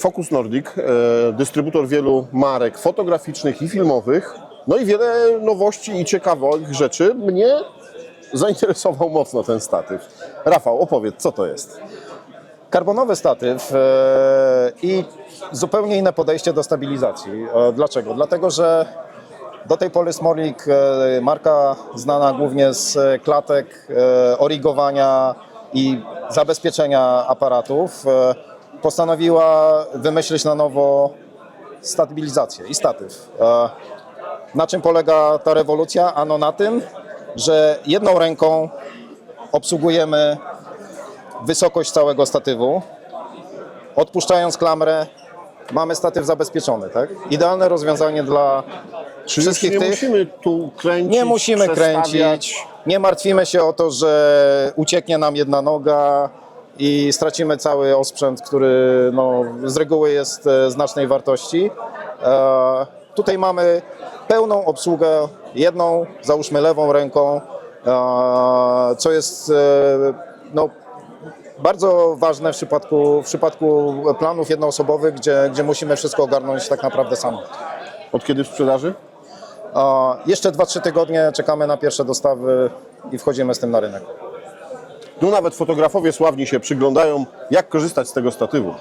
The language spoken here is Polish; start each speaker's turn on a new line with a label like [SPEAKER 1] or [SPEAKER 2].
[SPEAKER 1] Focus Nordic, e, dystrybutor wielu marek fotograficznych i filmowych, no i wiele nowości i ciekawych rzeczy. Mnie zainteresował mocno ten statyw. Rafał, opowiedz, co to jest?
[SPEAKER 2] Karbonowy statyw e, i zupełnie inne podejście do stabilizacji. E, Dlaczego? Dlatego, że do tej pory Smorlik, e, marka znana głównie z klatek, origowania i zabezpieczenia aparatów, postanowiła wymyślić na nowo stabilizację i statyw. E, Na czym polega ta rewolucja? Ano na tym, że jedną ręką obsługujemy wysokość całego statywu. Odpuszczając klamrę, mamy statyw zabezpieczony, tak? Idealne rozwiązanie dla
[SPEAKER 1] Czyli
[SPEAKER 2] wszystkich
[SPEAKER 1] nie
[SPEAKER 2] tych.
[SPEAKER 1] musimy tu kręcić,
[SPEAKER 2] Nie musimy kręcić, nie martwimy się o to, że ucieknie nam jedna noga i stracimy cały osprzęt, który no, z reguły jest e, znacznej wartości. E, tutaj mamy pełną obsługę, jedną, załóżmy lewą ręką, e, co jest e, no, bardzo ważne w przypadku, w przypadku planów jednoosobowych, gdzie, gdzie musimy wszystko ogarnąć tak naprawdę sami.
[SPEAKER 1] Od kiedy w sprzedaży?
[SPEAKER 2] A jeszcze 2-3 tygodnie czekamy na pierwsze dostawy i wchodzimy z tym na rynek.
[SPEAKER 1] Tu nawet fotografowie sławni się przyglądają, jak korzystać z tego statywu.